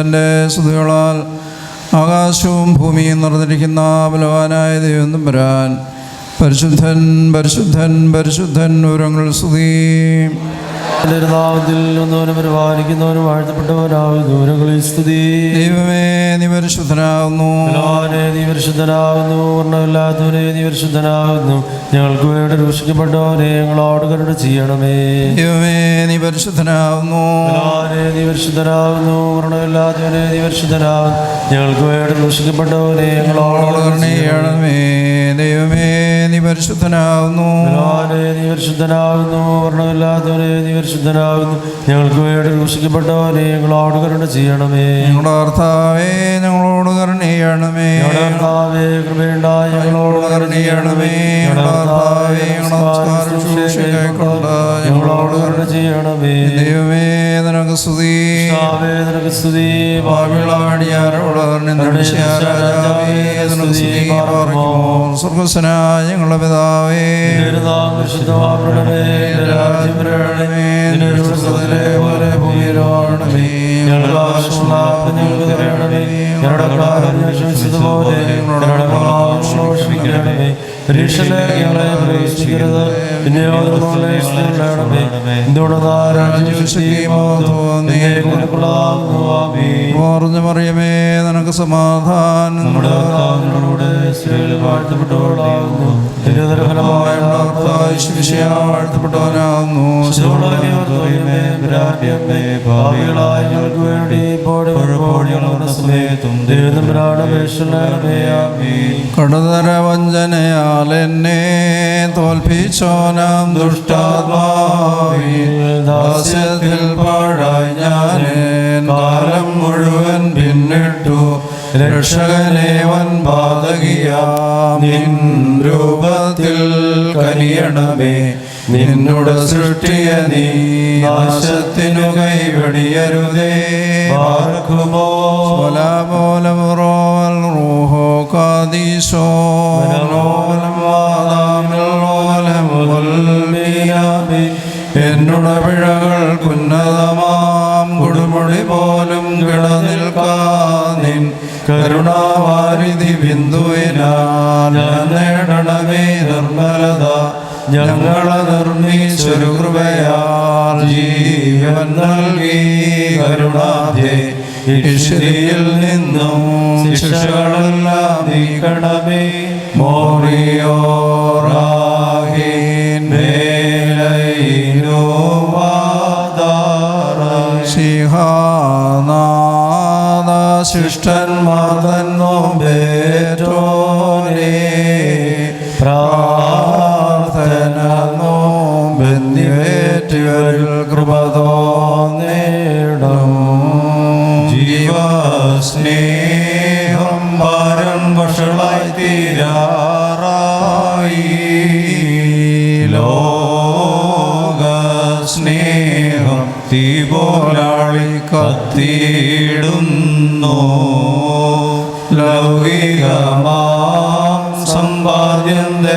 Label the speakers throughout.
Speaker 1: തന്നെ. ആകാശവും ഭൂമിയും നിറഞ്ഞിരിക്കുന്ന ബലവാനായ ദൈവം തമ്പുരാൻ പരിശുദ്ധൻ പരിശുദ്ധൻ പരിശുദ്ധൻ വിവരങ്ങൾ സ്തുതി.
Speaker 2: എന്റെ നാമത്തിൽ ഒന്നവനും പരിപാലിക്കുന്നവനും വാഴ്ത്തപ്പെട്ടവനാവും ദൂരങ്ങളിൽ സ്തുതി.
Speaker 1: ദൈവമേ നീ പരിശുദ്ധനാകുന്നു.
Speaker 2: നീ പരിശുദ്ധനാകുന്നു. വർണമില്ലാത്തവനെ നീ പരിശുദ്ധനാകുന്നു. ഞങ്ങൾക്ക് വേണ്ടി രൂക്ഷിക്കപ്പെട്ടവനെ ഞങ്ങളോട് കരുണ ചെയ്യണമേ.
Speaker 1: ദൈവമേ നീ പരിശുദ്ധനാകുന്നു.
Speaker 2: നീ പരിശുദ്ധനാകുന്നു. വർണമില്ലാത്തവനെ നീ പരിശുദ്ധനാകുന്നു. ഞങ്ങൾക്ക് വേണ്ടി രൂക്ഷിക്കപ്പെട്ടവനെ ഞങ്ങളോട് കരുണ ചെയ്യണമേ.
Speaker 1: ദൈവമേ പരിശുദ്ധനാകുന്നു
Speaker 2: നീ പരിശുദ്ധനാകുന്നു വർണമില്ലാത്തവനെ നീ പരിശുദ്ധനാകുന്നു ഞങ്ങൾക്ക് വേണ്ടി രൂക്ഷിക്കപ്പെട്ടവനെ ഞങ്ങളോട് കരുണ ചെയ്യണമേ.
Speaker 1: ഞങ്ങളുടെ കർത്താവേ ഞങ്ങളോട് കരുണയാണമേ
Speaker 2: ഞങ്ങളുടെ കർത്താവേ, കൃപയുണ്ടായി ഞങ്ങളോട് കരുണ ചെയ്യണമേ. ശുശ്രൂഷകൈക്കൊണ്ട് ഞങ്ങളോട് കരുണ ചെയ്യണമേ.
Speaker 1: ദൈവമേ നിനക്ക് സ്തുതി.
Speaker 2: നിനക്ക് സ്തുതി.
Speaker 1: രാജാവേ നിനക്ക് സ്തുതി സ്വർഗസ്വനായ ഞങ്ങളുടെ പിതാവേ.
Speaker 2: ഞങ്ങളുടെ ഞങ്ങളുടെ പിന്നെ
Speaker 1: ഓർന്നു മറിയമേ നിനക്ക് സമാധാനം
Speaker 2: വാഴ്ത്തപ്പെട്ടവളാകുന്നു തിരുതരഫലമായ
Speaker 1: വാഴ്ത്തപ്പെട്ടവനാകുന്നു.
Speaker 2: ഭാവികളായ ഞങ്ങൾക്ക് വേണ്ടി കടതര എപ്പോഴും
Speaker 1: കൃപയാൽ എന്നെ ദുഷ്ടാത്മാവി. ദാസ്യത്തിൽ പാടായി ഞാൻ മുഴുവൻ പിന്നിട്ടു. രക്ഷകനെ വൻ നിൻ രൂപത്തിൽ കനിയണമേ. നിന്നുടെ സൃഷ്ടിയ നീ നാശത്തിനു കൈവെടിയരുതേ.
Speaker 2: പാർക്കുമോ
Speaker 1: മൂലമുറോൽ റൂഹ برو الروح قاديسو ولم വാദാം ലോലം ഉൽമിയാമി. എന്നുടെ പിഴകൾ കുന്നതമാം കൊടുമുടി പോലും കിടനിൽക്കാനിൻ കരുണാവാരിധി ബിന്ദുവിനാൽ ഞാൻ നേടണമേ നിർമ്മലത ഞങ്ങളെ നിർമ്മിച്ചൊരു കൃപയാൽ ജീവൻ നൽകി കരുണാധേ ഇഷ്ടിയിൽ നിന്നും ശിക്ഷകളെല്ലാം നീക്കണമേ മോറിയോറാഹിൻ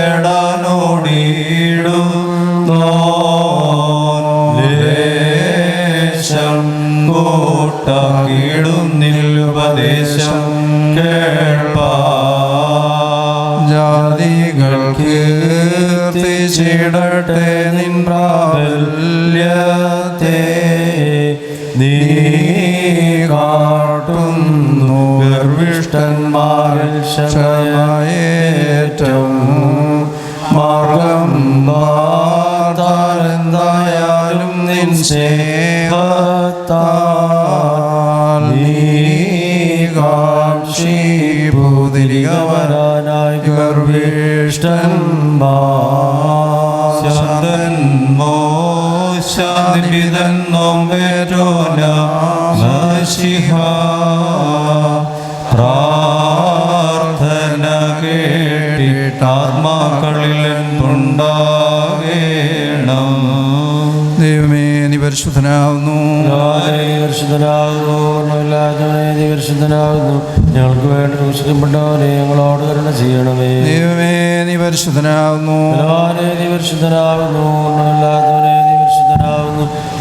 Speaker 1: സമ്പാദ്യം തേടാനോടിയിടുന്നു ലേശം കൂട്ടാകിടുന്നിൽ ഉപദേശം കേൾപ്പാ ജാതികൾ കീർത്തിച്ചിടട്ടെ നിൻ പ്രാബല്യത്തെ നീ കാട്ടുന്നു. ഗർവിഷ്ടന്മാരിൽ ക്ഷമയേറ്റം ഗർവിഷ്ടന്മാശാന്തന്മോ ശാന്തിപിതൻ നോമ്പേറ്റോല മഷിഹ പ്രാർത്ഥന കേട്ടിട്ടാത്മാക്കളിൽ ഉണ്ടാകേണം ദൈവമേ നീ പരിശുദ്ധനാവുന്നു
Speaker 2: പരിശുദ്ധനാകുന്നു നീ പരിശുദ്ധനാകുന്നു ഞങ്ങൾക്ക് വേണ്ടി രൂക്ഷിക്കപ്പെട്ടവനെ ഞങ്ങളോട് കരുണ ചെയ്യണമേ.
Speaker 1: ദൈവമേ നീ
Speaker 2: പരിശുദ്ധനാകുന്നു നീ പരിശുദ്ധനാകുന്നു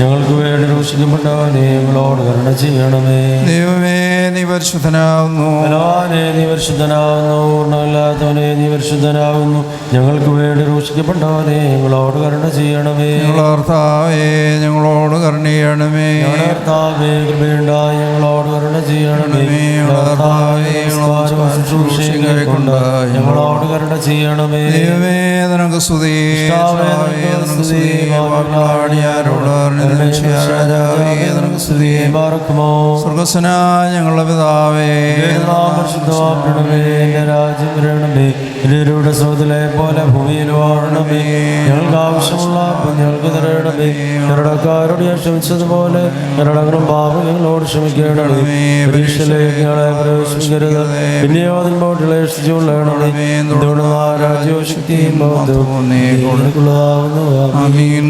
Speaker 2: വർണമില്ലാത്തവനെ രക്ഷിക്കപ്പെട്ടവനെ ഞങ്ങളോട് കരുണ ചെയ്യണമേ.
Speaker 1: ദൈവമേ നീ പരിശുദ്ധനാവുന്നു.
Speaker 2: ബലവാനെ നീ പരിശുദ്ധനാവുന്നു. പൂർണമില്ലാത്തവനെ നീ പരിശുദ്ധനാവുന്നു. ഞങ്ങൾക്ക് വേണ്ടി രൂക്ഷിക്കപ്പെട്ടവനെ ഞങ്ങളോട് കരുണ ചെയ്യണമേ.
Speaker 1: ഞങ്ങളോർത്താവേ ഞങ്ങളോട് കരുണ
Speaker 2: ചെയ്യണമേ. ഞങ്ങളോർത്താവേ കൃപയുണ്ടായി ഞങ്ങളോട് കരുണ ചെയ്യണമേ.
Speaker 1: കർത്താവേ, ഞങ്ങളോട്
Speaker 2: കരുണ ചെയ്യണമേ.
Speaker 1: ദൈവമേ സ്തുതി.
Speaker 2: നിനക്ക് സ്തുതി.
Speaker 1: സ്തുതി. സ്വർഗസ്വനായ ഞങ്ങളുടെ പിതാവേ.
Speaker 2: രാജ്യം വരണമേ. എന്റെ സ്രോതലെ പോലെ ഭൂമിയിൽ വാഴണമേ. ഞങ്ങൾക്ക് ആവശ്യമുള്ള ഞങ്ങൾക്ക് തരണമേ. ഞങ്ങളുടെക്കാരോട് ക്ഷമിച്ചതുപോലെ ഞങ്ങളുടെ പാപം ഞങ്ങളോട് ക്ഷമിക്കണമേ പരീക്ഷയിലേക്ക് ഞങ്ങളെ പ്രവേശിക്കരുത് പിന്നെയോ ഇളയിച്ചുകൊള്ളണമേ എന്തുകൊണ്ട് രാജ്യവും ശക്തിയും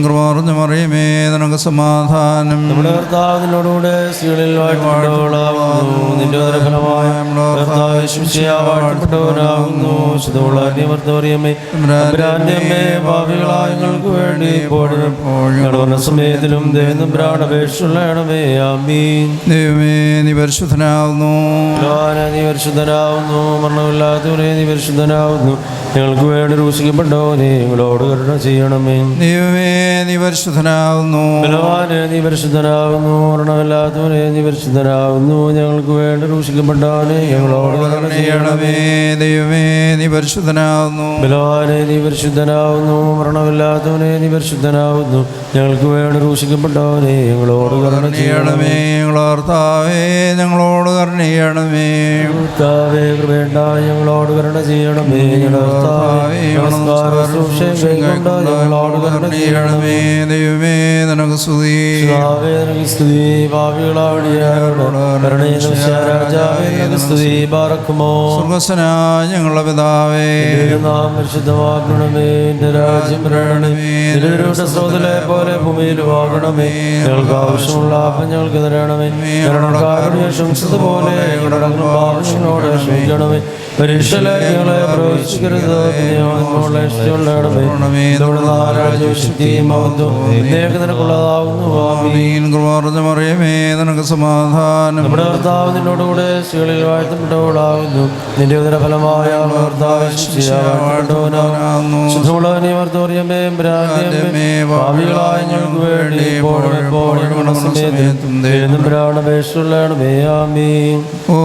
Speaker 1: കൃപാർന്ന് മറിയമേ. നിനക്ക് സമാധാനം.
Speaker 2: നമ്മുടെ സ്ത്രീകളിൽ വാഴ്ത്തപ്പെട്ടവളാകുന്നു. നിന്റെ കർത്താവ് അമ്മേ ഞങ്ങൾക്ക് വേണ്ടി ഞങ്ങളുടെ സമയത്തിലും ദേവനും പ്രാണപേക്ഷണമേ ആമീൻ.
Speaker 1: ദൈവമേ നീ പരിശുദ്ധനാവുന്നു
Speaker 2: നീ പരിശുദ്ധനാവുന്നു നീ പരിശുദ്ധനാവുന്നു ഞങ്ങൾക്ക് വേണ്ടി രൂഷിക്കപ്പെട്ടവനെ ഞങ്ങളോട് കരുണ ചെയ്യണമേ.
Speaker 1: ദൈവമേ നീ പരിശുദ്ധനാവുന്നു
Speaker 2: ബലവാനെ നീ പരിശുദ്ധനാകുന്നു മരണമില്ലാത്തവനെ നീ പരിശുദ്ധനാകുന്നു ഞങ്ങൾക്ക് വേണ്ടി രൂഷിക്കപ്പെട്ടവനെ ഞങ്ങളോട് ചെയ്യണമേ
Speaker 1: ദൈവമേ നീ പരിശുദ്ധനാവുന്നു
Speaker 2: ബലവാനെ നീ പരിശുദ്ധനാവുന്നു മരണമില്ലാത്തവനെ നീ പരിശുദ്ധനാകുന്നു ഞങ്ങൾക്ക് വേണ്ടി രൂഷിക്കപ്പെട്ടവനെ ഞങ്ങളോട് കരുണ ചെയ്യണമേ
Speaker 1: ഞങ്ങളോർത്താവേ ഞങ്ങളോട് കരുണ ചെയ്യണമേ
Speaker 2: കർത്താവേ കൃപേണ്ട ഞങ്ങളോട് കരുണ ചെയ്യണമേ ഞങ്ങളുടെ കരുണ ചെയ്യണമേ
Speaker 1: ദൈവമേ നിനക്ക് സ്തുതി. സ്വർഗസ്വനായ ഞങ്ങളുടെ പിതാവേ.
Speaker 2: നാം പരിശുദ്ധമാക്കണമേ എന്റെ രാജ്യം വരണമേ സ്രോതലെ പോലെ ഭൂമിയിൽ വാങ്ങണമേ. ഞങ്ങൾക്ക് ആവശ്യമുള്ള ഞങ്ങൾക്ക് തരണമേ. ഞങ്ങളുടെ ക്ഷമിച്ചതുപോലെ ഞങ്ങളുടെ പാപങ്ങളോട് ക്ഷമിക്കണമേ. പരീക്ഷയിലേക്ക് പ്രവേശിക്കരുത്
Speaker 1: നിനക്ക് സമാധാനം.
Speaker 2: നമ്മുടെ കർത്താവ് നിന്നോടുകൂടെ സ്ത്രീകളിൽ വാഴ്ത്തപ്പെട്ടവളാകുന്നു. നിന്റെ ഉദരഫലമായ കർത്താവ് ശിക്ഷയാവാഴ്ത്തവനാകുന്നു ശുദ്ധമുള്ളവനെ വർത്തോറിയമേ ഭ്രാന്തിയമ്മേ ഭാവികളായ ഞങ്ങൾക്ക് വേണ്ടി ഇപ്പോഴും എപ്പോഴും സമയത്തും
Speaker 1: ഓ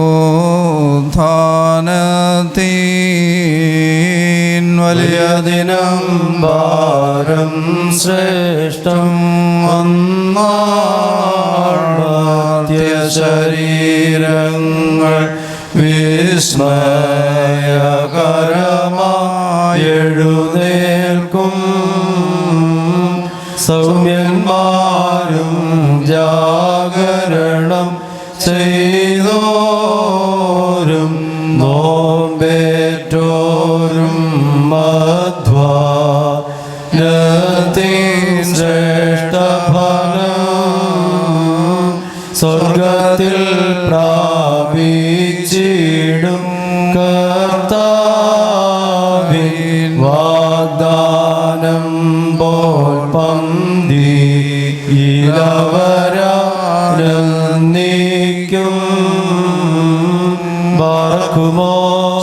Speaker 1: ഓ വലിയ ദിനം
Speaker 2: ഭാരം ശ്രേഷ്ഠം
Speaker 1: ശരീരങ്ങൾ വിസ്മയകരമായി എഴുന്നേൽക്കും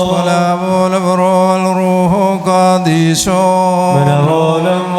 Speaker 1: മനമോലം വാദാമിനമോലം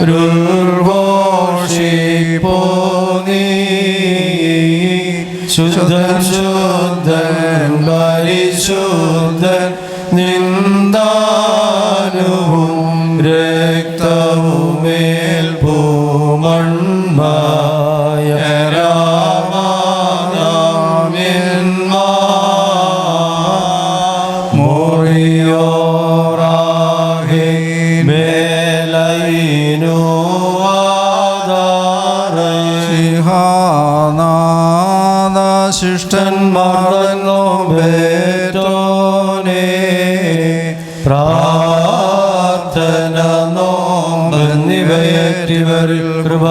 Speaker 1: 자녀를 보시보니 준된 준된 말이 준된
Speaker 3: 님 നോമ്പെന്നിവയേറ്റിവരിൽ കൃപ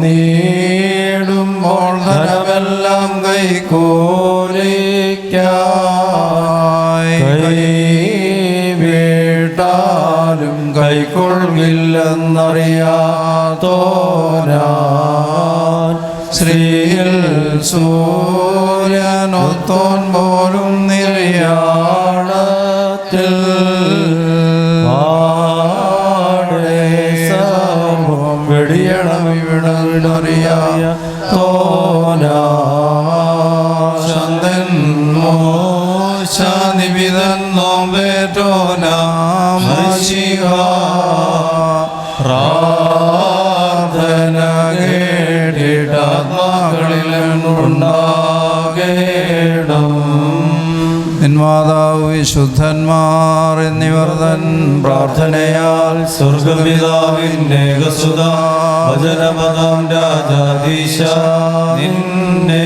Speaker 1: നേടുമ്പോൾ ധനമെല്ലാം കൈക്കോലിക്കായി കൈ വീട്ടാലും കൈക്കൊള്ളില്ലെന്നറിയാത്തോരാൻ ശ്രീയിൽ സൂര്യനൊത്തോൻ പോലും নরিয়া। വിശുദ്ധന്മാർ എന്നിവർ തൻ പ്രാർത്ഥനയാൽ
Speaker 3: സ്വർഗപിതാവിന്റെ ഗസുത വചനപദം രാജാധീശ നിന്നെ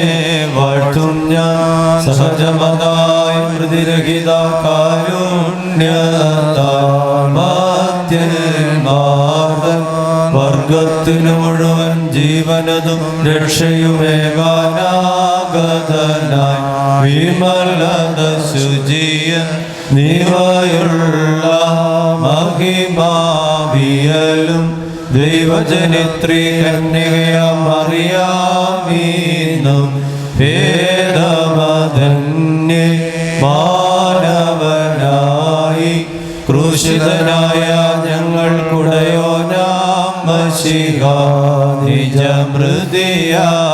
Speaker 3: വാഴ്ത്തും ഞാൻ സഹജമതായി പ്രതിരഹിത കാരുണ്യതാമാത്യന്മാർഗം വർഗത്തിനു മുഴുവൻ ജീവനതും രക്ഷയുമേകാനാഗതനായി വിമലത ശുചിയ നീവയുള്ള മഹിമാവിയലും ദൈവജനിത്രി കന്യകയമറിയാമീന്നും ഭേദമധന്യേ മാനവനായി ക്രൂശിതനായ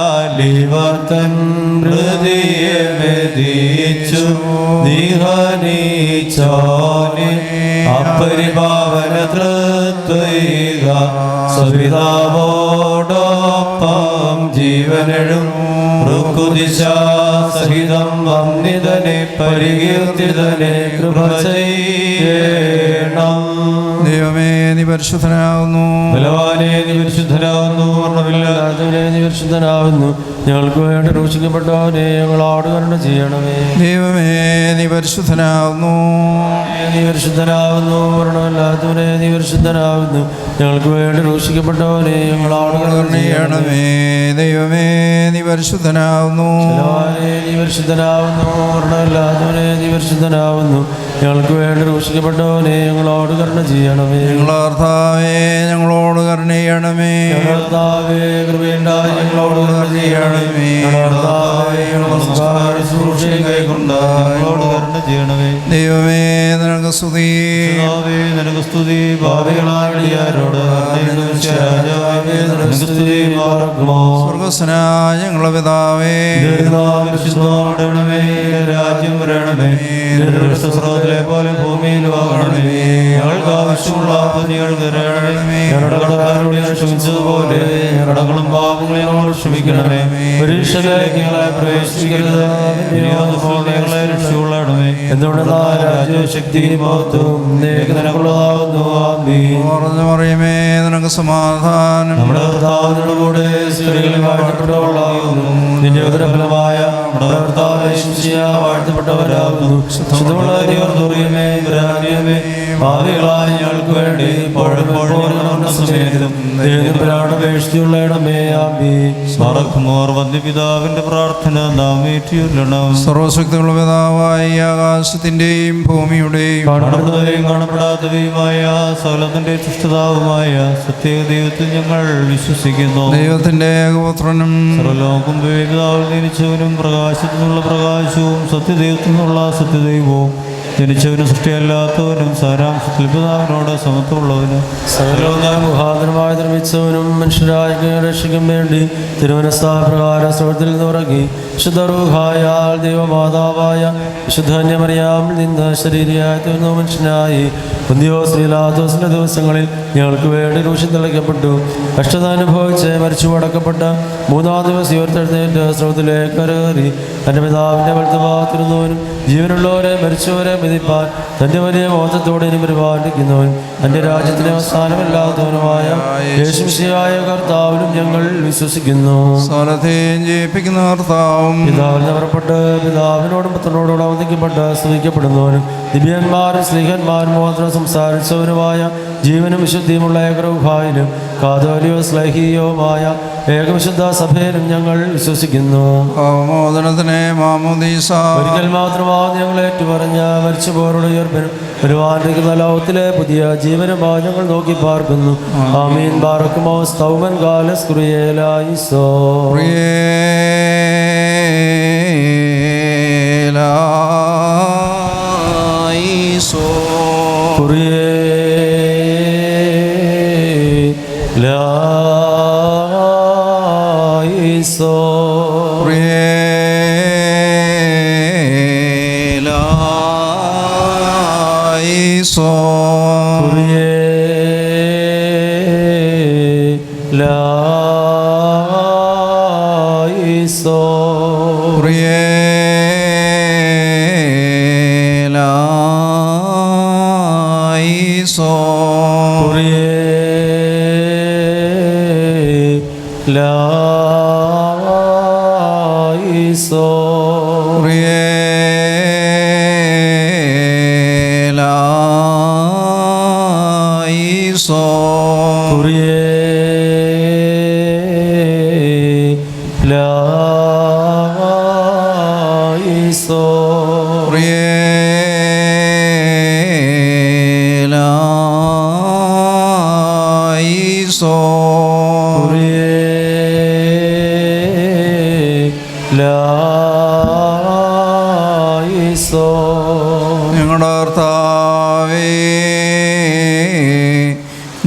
Speaker 3: നിജമൃതിയാലിവർത്തൻ മൃതിയെ വ്യതിച്ചു നിഹനീച്ചോനെ അപരിഭാവന തൃത്വൈക സവിതാവോടൊപ്പം ജീവനഴും. ഋക്കുദിശ സഹിതം വന്നിതനെ പരികീർത്തിതനെ കൃപ ചെയ്യണം
Speaker 1: ദൈവമേ നീ പരിശുദ്ധനാവുന്നു
Speaker 3: ബലവാനെ നീ പരിശുദ്ധനാവുന്നു വർണമില്ലാത്തവനെ നീ പരിശുദ്ധനാകുന്നു. ഞങ്ങൾക്ക് വേണ്ടി രൂക്ഷിക്കപ്പെട്ടവനെ ഞങ്ങളോട് കരുണ ചെയ്യണമേ.
Speaker 1: ദൈവമേ നീ പരിശുദ്ധനാകുന്നു.
Speaker 3: നീ പരിശുദ്ധനാകുന്നു. വർണമില്ലാത്തവനെ നീ പരിശുദ്ധനാകുന്നു. ഞങ്ങൾക്ക് വേണ്ടി രൂക്ഷിക്കപ്പെട്ടവനെ ഞങ്ങളോട് കരുണ ചെയ്യണമേ.
Speaker 1: ദൈവമേ നീ പരിശുദ്ധനാകുന്നു.
Speaker 3: നീ പരിശുദ്ധനാകുന്നു. വർണമില്ലാത്തവനെ നീ പരിശുദ്ധനാകുന്നു. ഞങ്ങൾക്ക് വേണ്ടി രൂക്ഷിക്കപ്പെട്ടവനെ ഞങ്ങളോട് കരുണ ചെയ്യണമേ.
Speaker 1: ഞങ്ങളോർത്താവേ ഞങ്ങളോട് കരുണ ചെയ്യണമേ.
Speaker 3: കർത്താവേ കൃപയുണ്ടായി ഞങ്ങളോട് കരുണ ചെയ്യണമേ. കർത്താവേ നമസ്കാര. ശുശ്രൂഷയും കൈക്കൊണ്ട് ഞങ്ങളോട് കരുണ ചെയ്യണമേ.
Speaker 1: ദൈവമേ നിനക്ക് സ്തുതി.
Speaker 3: നിനക്ക് സ്തുതി. ഭാവികളായ
Speaker 1: സ്വർഗസ്വനായ ഞങ്ങളെ പിതാവേ
Speaker 3: രാജ്യം വരണമേ സ്രോതലെ പോലെ ഭൂമിയിലും ആകണമേ ഞങ്ങൾക്ക് ആവശ്യമുള്ള പതികൾ തരണമേ ഞങ്ങളുടെ കടക്കാരോട് ക്ഷമിച്ചതുപോലെ ഞങ്ങളുടെ പാപങ്ങളെ ഞങ്ങളോട് ക്ഷമിക്കണമേ പരീക്ഷയിലേക്ക് ഞങ്ങളെ പ്രവേശിക്കരുത് ഞങ്ങളെ രക്ഷയുള്ളണമേ എന്തുകൊണ്ട് രാജ്യശക്തി മഹത്വം നിനക്കുള്ളതാകുന്നു
Speaker 1: പറഞ്ഞു പറയുമേ നിനക്ക് സമാധാനം.
Speaker 3: നമ്മുടെ കർത്താവിനോട് കൂടെ സ്ത്രീകളിൽ വാഴ്ത്തപ്പെട്ടവളാകുന്നു. നിന്റെ ഉദരഫലമായ നമ്മുടെ കർത്താവ് വാഴ്ത്തപ്പെട്ടവരാകുന്നു. ശുദ്ധമുള്ള ഭാവികളായ ഞങ്ങൾക്ക് വേണ്ടി പ്രാർത്ഥന നാം ഏറ്റിയുള്ളണം
Speaker 1: സർവശക്തിയുള്ള പിതാവായ ഈ ആകാശത്തിന്റെയും ഭൂമിയുടെയും
Speaker 3: കാണപ്പെടാത്തവയുമായ സകലത്തിന്റെ സൃഷ്ടിതാവുമായ സത്യദൈവത്തിൽ ഞങ്ങൾ വിശ്വസിക്കുന്നു.
Speaker 1: ദൈവത്തിന്റെ ഏകപുത്രനും
Speaker 3: സർവലോകം വിവേകതാവിൽ ജനിച്ചവനും പ്രകാശത്തിൽ നിന്നുള്ള പ്രകാശവും സത്യദൈവത്തിൽ നിന്നുള്ള സത്യദൈവവും ജനിച്ചവനും സൃഷ്ടിയല്ലാത്തവനും സാരാംശത്തിൽ പിതാവിനോട് സമത്വമുള്ളവനും.
Speaker 2: സകലവും നിർമ്മിച്ചവനും മനുഷ്യരായ രക്ഷിക്കും വേണ്ടി തിരുവനസ്ഥാപ്രകാര സ്രോതത്തിൽ നിന്നുറങ്ങി വിശുദ്ധരൂഹായാൽ ദൈവമാതാവായ വിശുദ്ധന്യമറിയാമിൽ നിന്ന് ശരീരയായി തീർന്ന മനുഷ്യനായി ശ്രീലാദോസിന്റെ ദിവസങ്ങളിൽ ഞങ്ങൾക്ക് വേണ്ടി രൂക്ഷം തെളിക്കപ്പെട്ടു. കഷ്ടത അനുഭവിച്ച് മരിച്ചു അടക്കപ്പെട്ട മൂന്നാം ദിവസം ഉയർത്തെഴുന്നേറ്റ് സ്രോതത്തിലേക്ക് കയറി തന്റെ പിതാവിന്റെ വലുതുഭാഗത്തിരുന്നവനും ജീവനുള്ളവരെ മരിച്ചവരെ മിതിപ്പാൻ തന്റെ വലിയ ബോധത്തോടെ ഇനി പരിപാലിക്കുന്നവൻ തന്റെ രാജ്യത്തിന് അവസാനമില്ലാത്തവനുമായ യേശുശിയായ കർത്താവിനും ഞങ്ങൾ വിശ്വസിക്കുന്നു.
Speaker 1: ജയിപ്പിക്കുന്ന കർത്താവും
Speaker 2: പിതാവിനെ പുറപ്പെട്ട് പിതാവിനോടും പുത്രനോടും അവതരിക്കപ്പെട്ട് സ്തുതിക്കപ്പെടുന്നവനും ദിവ്യന്മാരും സ്നേഹന്മാരും മാത്രം സംസാരിച്ചവനുമായ ജീവനും വിശുദ്ധിയുമുള്ള ഏകരൂപായിലും കാതോലിയോ സ്ലഹീയവുമായ ഏകവിശുദ്ധ സഭയിലും ഞങ്ങൾ വിശ്വസിക്കുന്നു.
Speaker 1: മാമോദീസ.
Speaker 2: ഒരിക്കൽ മാത്രമാവും ഞങ്ങൾ ഏറ്റുപറഞ്ഞ മരിച്ചുപോരുടെ ഉയർപ്പിനും ഒരുവാണ്ടിരിക്കുന്ന ലോകത്തിലെ പുതിയ ജീവനുമായി ഞങ്ങൾ നോക്കി പാർക്കുന്നു. ആമീൻ. ബാറക്കുമോ സ്തൗമൻ കാലസ് കുറിയേലായിസോ
Speaker 1: പ്രിയേലായിസോ Kuriye
Speaker 2: La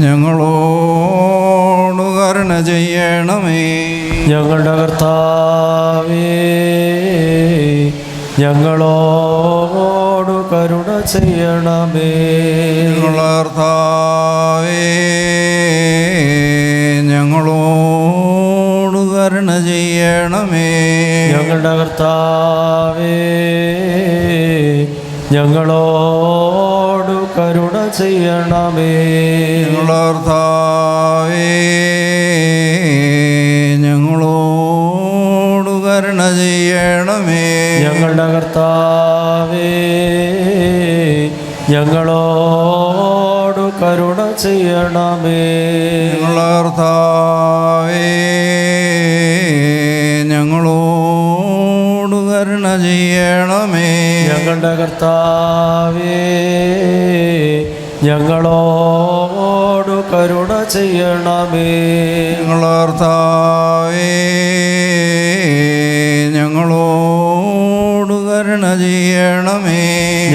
Speaker 1: ഞങ്ങളോട് കരുണ ചെയ്യണമേ.
Speaker 2: ഞങ്ങളുടെ കർത്താവേ ഞങ്ങളോട് കരുണ ചെയ്യണമേ.
Speaker 1: ഞങ്ങളുടെ കർത്താവേ ഞങ്ങളോട് കരുണ ചെയ്യണമേ.
Speaker 2: ഞങ്ങളുടെ കർത്താവേ ഞങ്ങളോട് കരുണ ചെയ്യണമേ.
Speaker 1: ഞങ്ങളുടെ കരുണ ചെയ്യണമേ.
Speaker 2: ഞങ്ങളുടെ കർത്താവേ ഞങ്ങളോട് കരുണ ചെയ്യണമേ.
Speaker 1: ഞങ്ങളോട് കരുണ ചെയ്യണമേ.
Speaker 2: ഞങ്ങളുടെ കർത്താവേ ഞങ്ങളോട് കരുണ ചെയ്യണമേ.
Speaker 1: ഞങ്ങളർത്താവേ ഞങ്ങളോട് കരുണ ചെയ്യണമേ.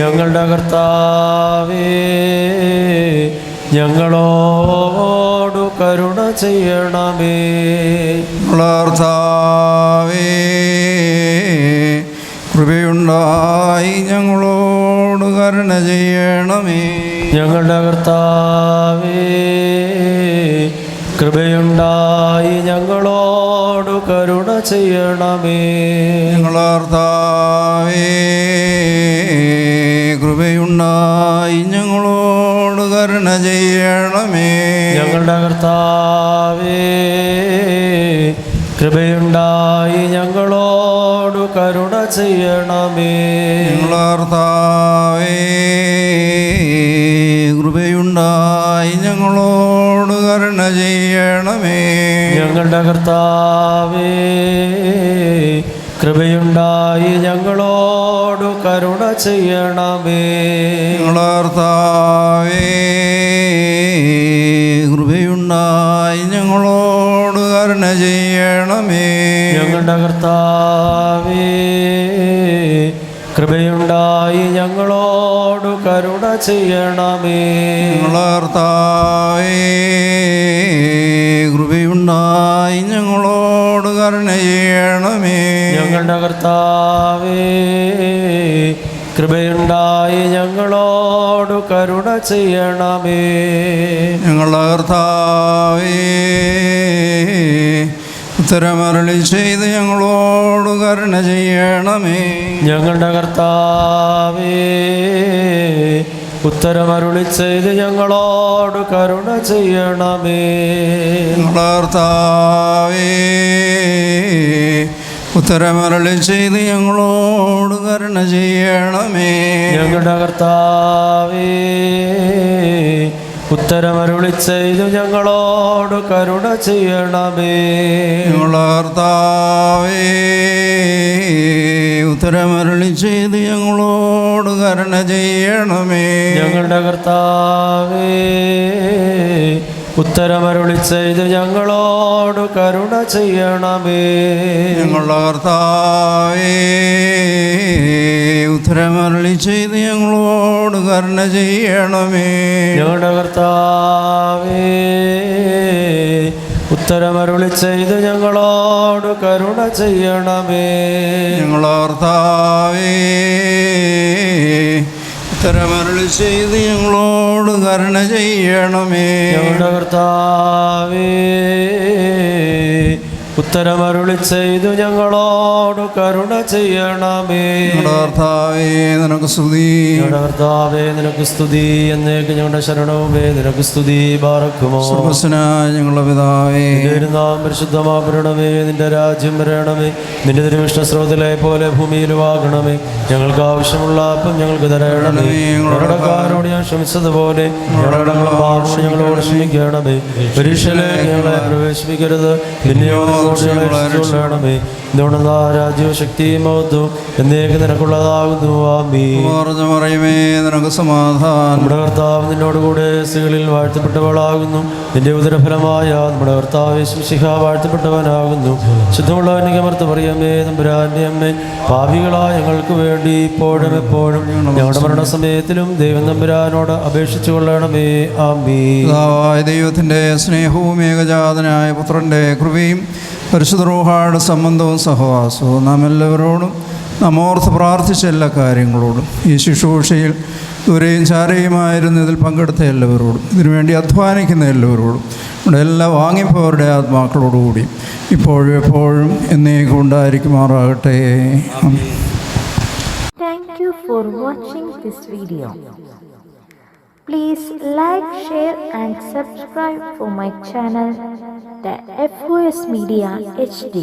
Speaker 2: ഞങ്ങളുടെ കർത്താവേ ഞങ്ങളോട് കരുണ ചെയ്യണമേ.
Speaker 1: ഞങ്ങളർത്താവേ കൃപയുണ്ടായി ഞങ്ങളോട് കരുണ ചെയ്യണമേ.
Speaker 2: ഞങ്ങളുടെ കർത്താവേ കൃപയുണ്ടായി ഞങ്ങളോട് കരുണ ചെയ്യണമേ.
Speaker 1: ഞങ്ങളുടെ കർത്താവേ കൃപയുണ്ടായി ഞങ്ങളോട് കരുണ ചെയ്യണമേ.
Speaker 2: ഞങ്ങളുടെ കർത്താവേ കൃപയുണ്ടായി ഞങ്ങളോട് കരുണ ചെയ്യണമേ.
Speaker 1: കൃപയുണ്ടായി ഞങ്ങളോട് കരുണ ചെയ്യണമേ.
Speaker 2: ഞങ്ങളുടെ കർത്താവേ കൃപയുണ്ടായി ഞങ്ങളോട് കരുണ ചെയ്യണമേ.
Speaker 1: ഞങ്ങളുടെ കർത്താവേ കൃപയുണ്ടായി ഞങ്ങളോട് കരുണ ചെയ്യണമേ.
Speaker 2: ഞങ്ങളുടെ കർത്താവേ കൃപയുണ്ടായി ഞങ്ങളോട് കരുണ ചെയ്യണമേ.
Speaker 1: ഞങ്ങളർത്താവേ കൃപയുണ്ടായി ഞങ്ങളോട് കരുണ ചെയ്യണമേ.
Speaker 2: ഞങ്ങളുടെ കർത്താവേ കൃപയുണ്ടായി ഞങ്ങളോട് കരുണ ചെയ്യണമേ.
Speaker 1: ഞങ്ങളുടെ കർത്താവേ ഉത്തരമരളി ചെയ്ത് ഞങ്ങളോട് കരുണ ചെയ്യണമേ.
Speaker 2: ഞങ്ങളുടെ കർത്താവേ ഉത്തരമരുളി ചെയ്ത് ഞങ്ങളോട് കരുണ ചെയ്യണമേ.
Speaker 1: ഞങ്ങളുടെ കർത്താവേ ഉത്തരമരളി ചെയ്ത് ഞങ്ങളോട് കരുണ ചെയ്യണമേ.
Speaker 2: ഞങ്ങളുടെ കർത്താവേ ഉത്തരമരുളി ചെയ്ത് ഞങ്ങളോട് കരുണ ചെയ്യണമേ.
Speaker 1: ഞങ്ങളുടെ കർത്താവേ ഉത്തരമരളി ചെയ്ത് ഞങ്ങളോട് കരുണ ചെയ്യണമേ.
Speaker 2: ഞങ്ങളുടെ കർത്താവേ ഉത്തരമരുളി ചെയ്ത് ഞങ്ങളോട് കരുണ ചെയ്യണമേ.
Speaker 1: ഞങ്ങളുടെ കർത്താവേ ഉത്തരമരുളി ചെയ്ത് ഞങ്ങളോട് കരുണ ചെയ്യണമേ.
Speaker 2: ഞങ്ങളുടെ കർത്താവേ ഉത്തരമരുളി ചെയ്ത് ഞങ്ങളോട് കരുണ ചെയ്യണമേ.
Speaker 1: ഞങ്ങളുടെ കർത്താവേ ഉത്തരമരളി ചെയ്ത് ഞങ്ങളോട് കരുണ ചെയ്യണമേ.
Speaker 2: കർത്താവേ? ഉത്തരമരുളി ചെയ്തു ഞങ്ങളോട് കരുണ ചെയ്യണമേ.
Speaker 1: കർത്താവേ നിനക്ക് സ്തുതി.
Speaker 2: കർത്താവേ നിനക്ക് സ്തുതി. എന്നേക്ക് ഞങ്ങളുടെ ശരണവുമേ നിനക്ക് സ്തുതി
Speaker 1: സ്വർഗസ്വനായ ഞങ്ങളുടെ പിതാവേ.
Speaker 2: നാം പരിശുദ്ധമാകണമേ നിന്റെ രാജ്യം വരണമേ നിന്റെ തിരുവിഷ്ണസ്രോതലെ പോലെ ഭൂമിയിലുമാകണമേ ഞങ്ങൾക്ക് ആവശ്യമുള്ള അപ്പം ഞങ്ങൾക്ക് തരണമേ. ഞങ്ങളുടെ കാരോട് ഞാൻ ക്ഷമിച്ചതുപോലെ ഞങ്ങളുടെ ഞങ്ങളോട് ക്ഷമിക്കണമേ. പരീക്ഷയിലേക്ക് ഞങ്ങളെ പ്രവേശിപ്പിക്കരുത്. പിന്നെയോ ഞങ്ങളെ രക്ഷിച്ചുകൊള്ളണമേ എന്തുകൊണ്ടെന്നാ രാജ്യവും ശക്തിയും മഹത്വവും എന്നേക്ക് നിനക്കുള്ളതാകുന്നു ആമീ
Speaker 1: പറഞ്ഞു പറയുമേ നിനക്ക് സമാധാനം.
Speaker 2: നമ്മുടെ കർത്താവ് നിന്നോടുകൂടെ സ്ത്രീകളിൽ വാഴ്ത്തപ്പെട്ടവളാകുന്നു. നിന്റെ ഉദരഫലമായ നമ്മുടെ കർത്താവ് ശിംശിഹ വാഴ്ത്തപ്പെട്ടവനാകുന്നു. ശുദ്ധമുള്ള കമർത്ത് പറയമേ തമ്പുരാന്റെ അമ്മേ പാപികളായ ഞങ്ങൾക്ക് വേണ്ടി ഇപ്പോഴും എപ്പോഴും ഞങ്ങളുടെ മരണസമയത്തിലും ദൈവം നമ്പുരാനോട് അപേക്ഷിച്ചു കൊള്ളണമേ. ആമീ
Speaker 1: ദൈവത്തിന്റെ സ്നേഹവും ഏകജാതനായ പുത്രന്റെ കൃപയും പരിശുദ്ധ സംബന്ധവും സഹവാസവും നാം എല്ലാവരോടും നമ്മോർത്ത് പ്രാർത്ഥിച്ച എല്ലാ കാര്യങ്ങളോടും ഈ ശുശ്രൂഷയിൽ ദൂരെയും ചാരയുമായിരുന്നു ഇതിൽ പങ്കെടുത്ത എല്ലാവരോടും ഇതിനുവേണ്ടി അധ്വാനിക്കുന്ന എല്ലാവരോടും നമ്മുടെ എല്ലാ വാങ്ങിപ്പോരുടെ ആത്മാക്കളോടുകൂടി ഇപ്പോഴും എപ്പോഴും എന്നേക്കും ഉണ്ടായിരിക്കുമാറാകട്ടെ
Speaker 4: you for watching this video. Please like, share and subscribe for my channel, the FOS Media HD.